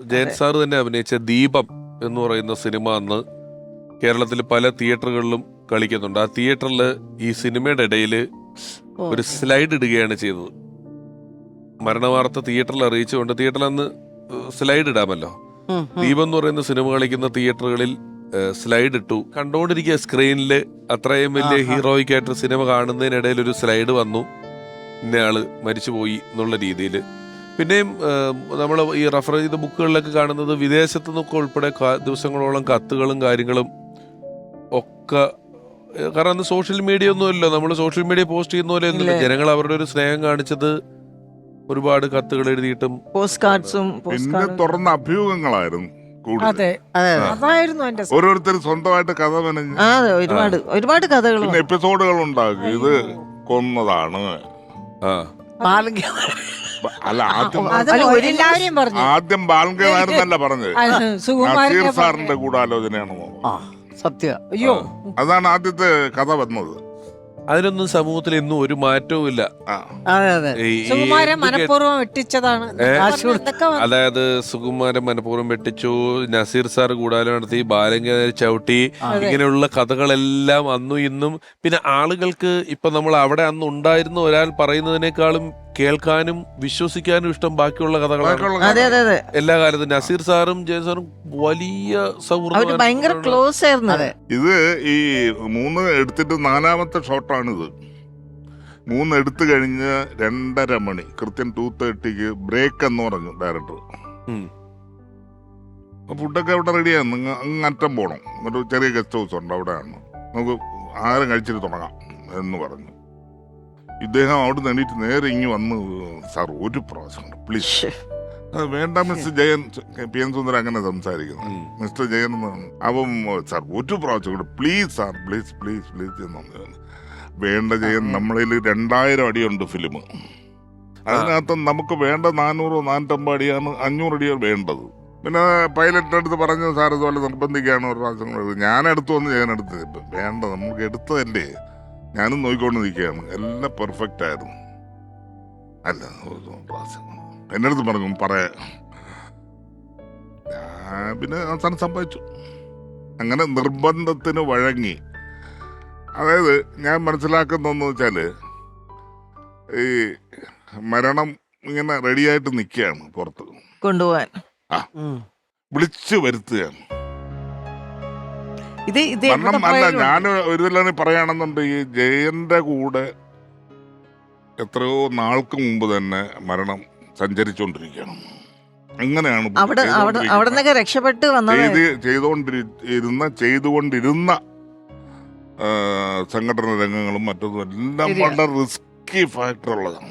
Jayan sir തന്നെ അഭിനയിച്ച ദീപം എന്ന് പറയുന്ന സിനിമ അന്ന് കേരളത്തിൽ പല തിയേറ്ററുകളിലും കളിക്കുന്നുണ്ട്. ആ തിയേറ്ററിൽ ഈ സിനിമയുടെ ഇടയിൽ ഒരു സ്ലൈഡ് ഇടുകയാണ് ചെയ്തത്. മരണവാർത്ത തിയേറ്ററിൽ അറിയിച്ചുകൊണ്ട് തിയേറ്ററിൽ അന്ന് സ്ലൈഡ് ഇടാമല്ലോ. ദീപം എന്ന് പറയുന്ന സിനിമ കളിക്കുന്ന തിയേറ്ററുകളിൽ സ്ലൈഡ് ഇട്ടു. കണ്ടോണ്ടിരിക്കുക സ്ക്രീനിൽ അത്രയും വലിയ ഹീറോയ്ക്ക് ഹീറോയിക് ആയിട്ട് സിനിമ കാണുന്നതിനിടയിൽ ഒരു സ്ലൈഡ് വന്നു. ഇന്നയാൾ മരിച്ചുപോയി എന്നുള്ള രീതിയിൽ പിന്നെയും നമ്മൾ ഈ റെഫർ ചെയ്ത ബുക്കുകളിലൊക്കെ കാണുന്നത് വിദേശത്തു നിന്നൊക്കെ ഉൾപ്പെടെ ദിവസങ്ങളോളം കത്തുകളും കാര്യങ്ങളും ഒക്കെ കാരണം അന്ന് സോഷ്യൽ മീഡിയ ഒന്നുമല്ലോ നമ്മൾ സോഷ്യൽ മീഡിയ പോസ്റ്റ് ചെയ്യുന്ന പോലെ ഒന്നുമില്ല. ജനങ്ങൾ അവരുടെ ഒരു സ്നേഹം കാണിച്ചത് ഒരുപാട് കത്തുകൾ എഴുതിയിട്ടും പോസ്റ്റ് കാർഡ്സും പിന്നെ തുറന്ന അതെ. അതായിരുന്നു എന്റെ ഓരോരുത്തർ സ്വന്തമായിട്ട് കഥ മെനഞ്ഞു. ഒരുപാട് ഒരുപാട് കഥകൾ എപ്പിസോഡുകൾ ഉണ്ടാക്കി ഇത് കൊന്നതാണ്. ആ. അല്ല ആദ്യം എല്ലാവരെയും പറഞ്ഞു. ആദ്യം പറഞ്ഞത്. നസീർ സാറിന്റെ പറഞ്ഞു. ആ സത്യ. അയ്യോ. അതാണ് ആദ്യത്തെ കഥ വന്നത്. അതിനൊന്നും സമൂഹത്തിൽ ഇന്നും ഒരു മാറ്റവും ഇല്ല. ആ. അതെ അതെ. ഈ- ഈ സുകുമാരൻ ഇത് മനഃപൂർവം വെട്ടിച്ചതാണ്? വന്നു. അതായത് സുകുമാരൻ മനഃപൂർവം വെട്ടിച്ചു നസീർ സാർ കൂടാലും നടത്തി ബാലങ്ക ചവിട്ടി ഇങ്ങനെയുള്ള കഥകളെല്ലാം അന്നും ഇന്നും. പിന്നെ ആളുകൾക്ക് ഇപ്പൊ നമ്മൾ അവിടെ അന്ന് ഉണ്ടായിരുന്ന ഒരാൾ പറയുന്നതിനേക്കാളും കേൾക്കാനും വിശ്വസിക്കാനും ഇഷ്ടം ബാക്കിയുള്ള കഥകളാണ്. അതെ അതെ അതെ. എല്ലാ കാലത്തും നസീർ സാറും ജയ സാറും വലിയ ഭയങ്കര സൗഹൃദം ക്ലോസ് ആയിരുന്നു ഇത് ഈ മൂന്ന് എടുത്തിട്ട് നാലാമത്തെ ഷോട്ടാണിത് മൂന്ന് എടുത്തു കഴിഞ്ഞ് രണ്ടര മണി കൃത്യം ടു തേർട്ടിക്ക് ബ്രേക്ക് എന്ന് പറഞ്ഞു ഡയറക്ടർ. ഫുഡൊക്കെ അവിടെ റെഡിയാണ് നിങ്ങൾ അങ്ങറ്റം പോകണം ഒരു ചെറിയ ഗസ്റ്റ് ഹൗസ് ഉണ്ട് അവിടെയാണ്. നമുക്ക് ആഹാരം കഴിച്ചിട്ട് തുടങ്ങാം എന്ന് പറഞ്ഞു. ഇദ്ദേഹം അവിടെ നിന്ന് എണീറ്റ് നേരെ ഇങ്ങി വന്ന് സാർ ഒരു പ്രാവശ്യം പ്ലീസ് വേണ്ട mister Jayan. P N Sundaran അങ്ങനെ സംസാരിക്കുന്നു. മിസ്റ്റർ ജയൻ. അപ്പം സാർ ഒരു പ്രാവശ്യം കൂടെ please sir please please please എന്ന്. വേണ്ട ജയൻ നമ്മളിൽ രണ്ടായിരം അടിയുണ്ട് ഫിലിം അതിനകത്ത് നമുക്ക് വേണ്ട നാനൂറോ നാനൂറ്റമ്പത് അടിയാണ് അഞ്ഞൂറ് അടിയാണ് വേണ്ടത്. പിന്നെ പൈലറ്റിന്റെ അടുത്ത് പറഞ്ഞു സാർ ഇതുപോലെ നിർബന്ധിക്കുകയാണ് ഒരു പ്രാവശ്യം ഞാൻ എടുത്തു വന്ന് ജയൻ എടുത്ത് ഇപ്പൊ വേണ്ട നമുക്ക് എടുത്തതല്ലേ. ഞാനും നോക്കിക്കൊണ്ട് നിൽക്കുകയാണ്. എല്ലാം പെർഫെക്റ്റ് ആയിരുന്നു. അല്ല എന്റെ അടുത്ത് പറഞ്ഞു പറയാ ഞാൻ പിന്നെ അവസാനം സംഭവിച്ചു അങ്ങനെ നിർബന്ധത്തിന് വഴങ്ങി. അതായത് ഞാൻ മനസ്സിലാക്കുന്നതെന്ന് വെച്ചാൽ ഈ മരണം ഇങ്ങനെ റെഡിയായിട്ട് നിൽക്കുകയാണ് പുറത്ത്. കൊണ്ടുപോവാൻ. ആ. വിളിച്ചു വരുത്തുകയാണ്. ഇത് ഇത് എവിടെ അല്ല പോയാലും ഞാൻ ഒരു ഇതിലാണ് പറയുകയാണെന്നുണ്ട് ഈ ജയന്റെ കൂടെ എത്രയോ നാൾക്ക് മുമ്പ് തന്നെ മരണം സഞ്ചരിച്ചുകൊണ്ടിരിക്കുകയാണ് അങ്ങനെയാണ് അവിടെ അവിടെ അവിടെ ചെയ്തുകൊണ്ടിരിക്കുന്നത്. നിന്നൊക്കെ രക്ഷപ്പെട്ട് വന്നത് ചെയ്ത് ചെയ്തുകൊണ്ടിരുന്ന ചെയ്തുകൊണ്ടിരുന്ന ആ, സംഘടന രംഗങ്ങളും മറ്റൊന്നും എല്ലാം വളരെ റിസ്കി ഫാക്ടർ ഉള്ളതാണ്.